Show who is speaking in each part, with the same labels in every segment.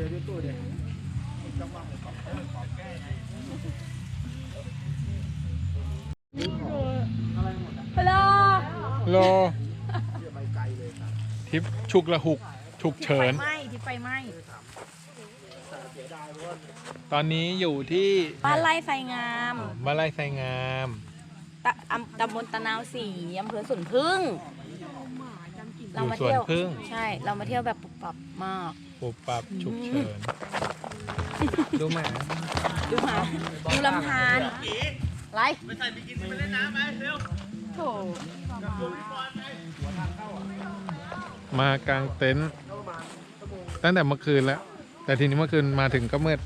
Speaker 1: เดี๋ยวดูตู้เดี๋ยว
Speaker 2: ฮัลโหล
Speaker 3: โลทริปฉุกละหุกฉุกเฉิน
Speaker 2: ไฟไหม้ที่ไฟไหม้
Speaker 3: ตอนนี้อยู่ที่
Speaker 2: บ้านไร่ไฟงาม
Speaker 3: บ้านไร่ไซงาม
Speaker 2: ตะอำตำบลตะนาวสีอำเภอสวนพึ่ง
Speaker 3: อยู่สวนพึ่ง
Speaker 2: ใช่ เรามาเที่ยวแบบปุบปับมาก
Speaker 3: ปุบปับฉุกเฉินดูหมา
Speaker 2: ดูหมาดูลำธารไรไม่ใส่บิกินี่ไปเล่นน้ำไหมเร็วโถ
Speaker 3: มากางเต็นท์ตั้งแต่เมื่อคืนแล้ว แต่ทีนี้เมื่อคืนมาถึงก็มืด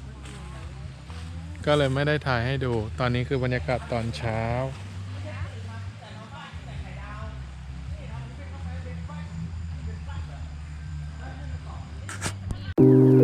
Speaker 3: ก็เลยไม่ได้ถ่ายให้ดู ตอนนี้คือบรรยากาศตอนเช้า Thank you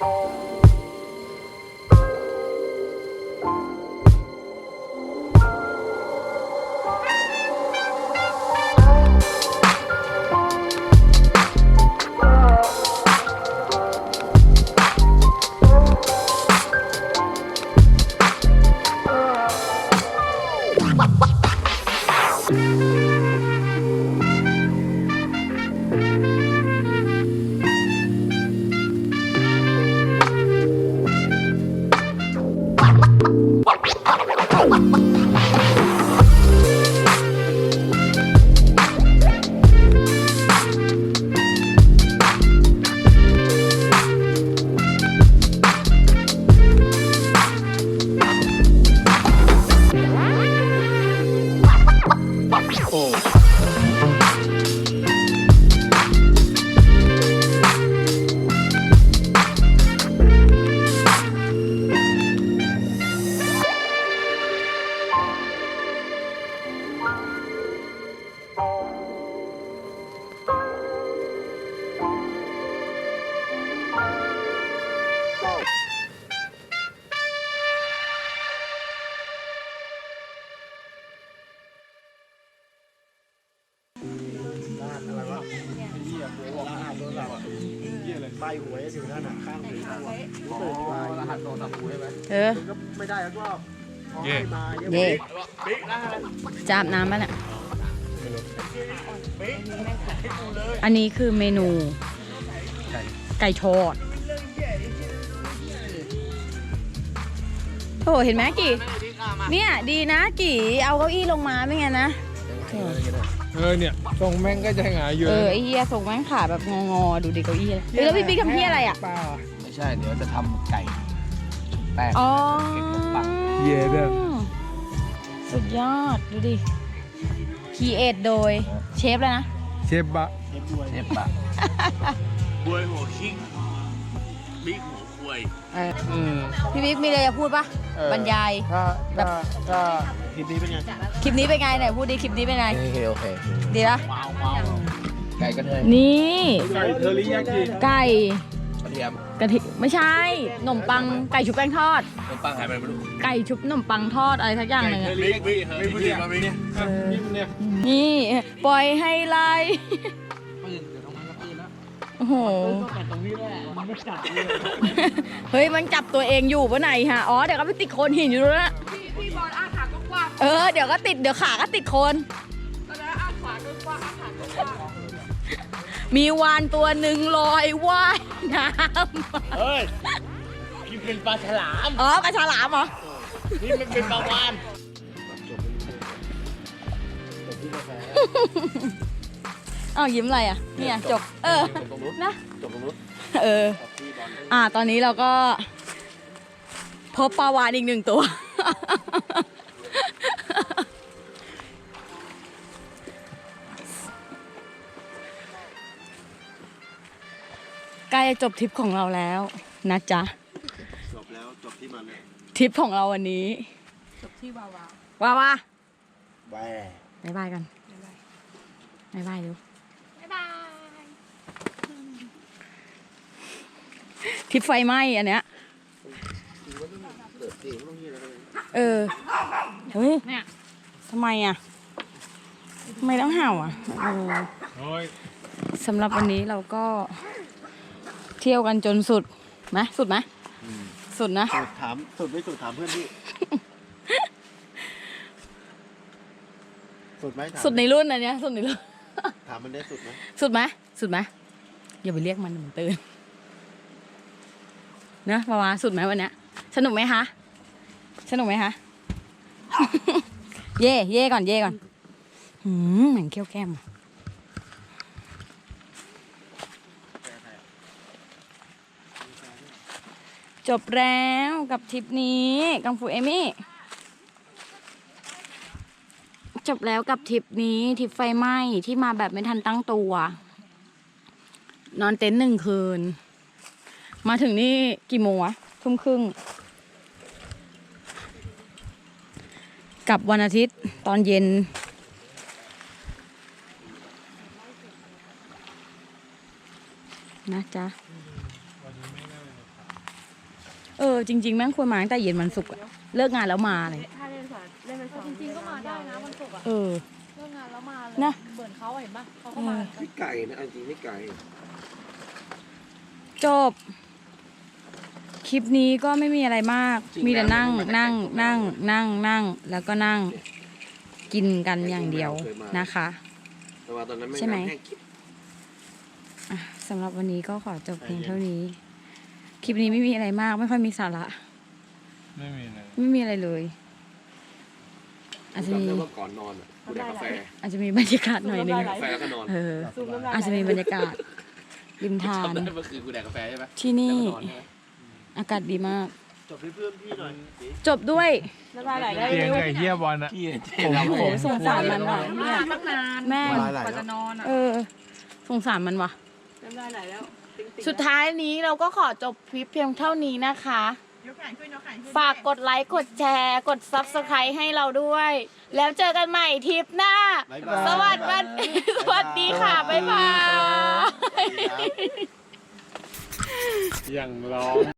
Speaker 3: โใบ
Speaker 1: หวยอยู่นั่นน่ะข้างหูเปิดมารหัสโดนตะปูใช่ไหม
Speaker 2: เออ
Speaker 1: ก็ไม่ได้แล้วก็พอ
Speaker 3: เย่
Speaker 1: ให้มาเยอะ
Speaker 2: เย่จะอาบน้ำป่ะเนี่ยอันนี้คือเมนู ไก่ทอดโถเห็นไหมกี่ เนี่ย ดีนะกี่ เอาเก้าอี้ลงมาไม่งั้นนะ
Speaker 3: เออเนี่ยทรงแม่งก็จะหงายอยู่
Speaker 2: เออไอเฮียส่งแม่งขาแบบงอๆดูดิเก้าอี้เฮ้ยแล้วพี่บิ๊กทำเฮียอะไรอะ
Speaker 3: เปล่า
Speaker 1: ไม่ใช่ เดี๋ยวจะทำไก่ชุบแป้ง
Speaker 2: อ๋อ
Speaker 1: เก็บขนมปัง
Speaker 3: เย่เด้อ
Speaker 2: สุดยอดดูดิคีเอทโดยเชฟเลยนะ
Speaker 3: เชฟบะ
Speaker 1: เจ็บปะ
Speaker 4: บวยหัวคิงบิ๊กหัวควย
Speaker 3: อืม
Speaker 2: พี่บิ๊กมีอะไรจะพูดปะ
Speaker 3: เออบ
Speaker 2: รรยาย
Speaker 3: ถ้า
Speaker 2: แบบ
Speaker 3: ถ้าถ้า
Speaker 1: ค ลิปนี้เป็นไง
Speaker 2: คลิปนี้เป็นไงไหนพูดดิคลิปนี้เป็นไง
Speaker 1: โอเคโอเค
Speaker 2: ดีละ
Speaker 4: ว้าวว้าว
Speaker 1: ไก่กระเทย
Speaker 2: นี่
Speaker 3: ไก่เทอริยากิ
Speaker 2: ไก่
Speaker 1: กระเทียม
Speaker 2: กะทิไม่ใช่ขนมปังไก่ชุบแป้งทอด
Speaker 4: ขนมปังหายไปไม่รู้
Speaker 2: ไก่ชุบขนมปังทอดอะไรสักอย่างหนึ่งอะ
Speaker 4: บิ๊กบิ๊กเฮ้ยบิ๊กมาบิ๊กเนี่ย
Speaker 3: อะนี่เนี่ย
Speaker 2: นี่ปล่อยให้ไล่
Speaker 1: ปืนเดี๋ยวต้องมันก็ปืนแล้ว
Speaker 2: โอ้โห
Speaker 1: ตรงนี้แหละมันไม่จับเลย
Speaker 2: เฮ้ยมันจับตัวเองอยู่ปะไหนฮะ อ๋อเดี๋ยวก็ไปติดโคนหินอยู่แล้วนะพี่บอลอาขา กว้างเออ เดี๋ยวก็ติด เดี๋ยวขาก็ติดโคนมีวานตัวหนึ่งลอยว่ายน้ำ
Speaker 4: เฮ้ยนี่เป็นปลาฉลาม
Speaker 2: อ๋อปลาฉลามเหรอ
Speaker 4: นี่มันเป็นปลาวาน
Speaker 2: ออ้าวยิ้มอะไรอะ เนี่ยจบ เออ
Speaker 1: ตรงนู้น
Speaker 2: นะ
Speaker 1: จบตรงนู้น
Speaker 2: เออ
Speaker 1: พี่บอล
Speaker 2: อ่า ตอนนี้เราก็ พบปลาวานอีกหนึ่งตัว ล้จะจบทริปของเราแล้วนะจ๊ะ
Speaker 1: จบแล้วจบที่มันเลย
Speaker 2: ทริปของเราวันนี้ จบที่วาวาวาวา
Speaker 1: แหว
Speaker 2: บายบายกันบายบายดูทริปไฟไหม้อันเนี้ย
Speaker 1: เกิดเสียงต้องยี่อะไรกัน
Speaker 2: เออ เฮ้ยทำไมอะทำไมต้องเห่าอะเออ
Speaker 3: โอ้ย
Speaker 2: สำหรับวันนี้เราก็เที่ยวกันจนสุดไหมสุดไหมสุดนะ
Speaker 1: สุดถามสุดไม่สุดถามเพื่อนพี่ สุดไหมถาม
Speaker 2: สุดในรุ่นอันเนี้ยสุดในรุ่น
Speaker 1: ถามมันได้สุดไหม
Speaker 2: สุดไหมสุดไหมอย่าไปเรียกมันเดี๋ยวมันตื่นเนอะปาวาสุดไหมวันเนี้ยสนุกไหมคะ สนุกไหมคะ เย่เย่ก่อนเย่ก่อนหืมเหมือนเคี้ยวแก้มอะ จบแล้วกับทริปนี้กังฟูเอมี่ จบแล้วกับทริปนี้ทริปไฟไหม้ที่มาแบบไม่ทันตั้งตัว นอนเต็นท์หนึ่งคืน มาถึงนี่กี่โมงวะทุ่มครึ่งกลับวันอาทิตย์ตอนเย็น นะจ๊ะ เออจริงๆแม่งควรมาตั้งแต่เย็นวันศุกร์อะเลิกงานแล้วมาเลย
Speaker 5: ถ้าเล่นสายเล่นไปสอง
Speaker 2: จริงๆก็มาได้นะ
Speaker 5: วันศุกร์อะ
Speaker 2: เออ
Speaker 5: เลิกงานแล้วมาเลย
Speaker 2: นะ
Speaker 5: เหมือนเขาอะเห็นปะเขาก็มา
Speaker 1: ไม่ไก่นะเอาจริงไม่ไก่
Speaker 2: จบ คลิปนี้ก็ไม่มีอะไรมาก มีแต่นั่งนั่งนั่งนั่งนั่งแล้วก็นั่งกินกันอย่างเดียวนะคะ
Speaker 1: แต่ว่าตอนนั้นไม่
Speaker 2: ใช่ไหม
Speaker 1: น้ำแห้งกิ๊บ
Speaker 2: อะสำหรับวันนี้ก็ขอจบเพียงเท่านี้ คลิปนี้ไม่มีอะไรมาก ไม่ค่อยมีสาระ
Speaker 3: ไม่มีเลย
Speaker 2: ไม่มีอะไรเลย อาจจะมี
Speaker 1: จำได้ว่าก่อนนอนอะกูแดกกาแฟ
Speaker 2: อาจจะมีบรรยากาศหน่อยหนึง
Speaker 1: กาแฟแล้วก็นอน
Speaker 2: เออ
Speaker 5: ซูมน้ำลาย
Speaker 2: อาจจะมีบรรยากาศริมทาน
Speaker 1: จำได้เมื่อคืนกูแดกกาแฟใช่ไหม
Speaker 2: ที่นี่
Speaker 1: แล้วก็นอนใช่ไหม
Speaker 2: อากาศดีมาก
Speaker 1: จบให้เพื่อนพี่หน่อย
Speaker 2: จบด้วย
Speaker 5: น้ำลายไหลได้
Speaker 3: เพียง
Speaker 5: เร็ว
Speaker 3: ไอ้เฮียบอลอะ
Speaker 1: พี่
Speaker 3: ผม
Speaker 2: โอ้โหสงสารมันว่ะ
Speaker 5: มาตั้งนาน
Speaker 2: แม่ง
Speaker 1: ลายไหล
Speaker 5: กว่า
Speaker 1: แล้
Speaker 5: จะ
Speaker 1: วน
Speaker 5: อนอะ
Speaker 2: เออ สงสารมันว่ะ
Speaker 5: น้ำลายไหลแล้ว ติ๊งๆ
Speaker 2: สุดท้ายนี้เราก็ขอจบคลิปเพียงเท่านี้นะคะฝากกดไลค์ กดแชร์ กด Subscribe ให้เราด้วย แล้วเจอกันใหม่ทริปหน้า
Speaker 1: บ๊ายบาย
Speaker 2: สวัสดีสวัสดีค่ะ บ๊ายบาย
Speaker 3: อย่างร้อง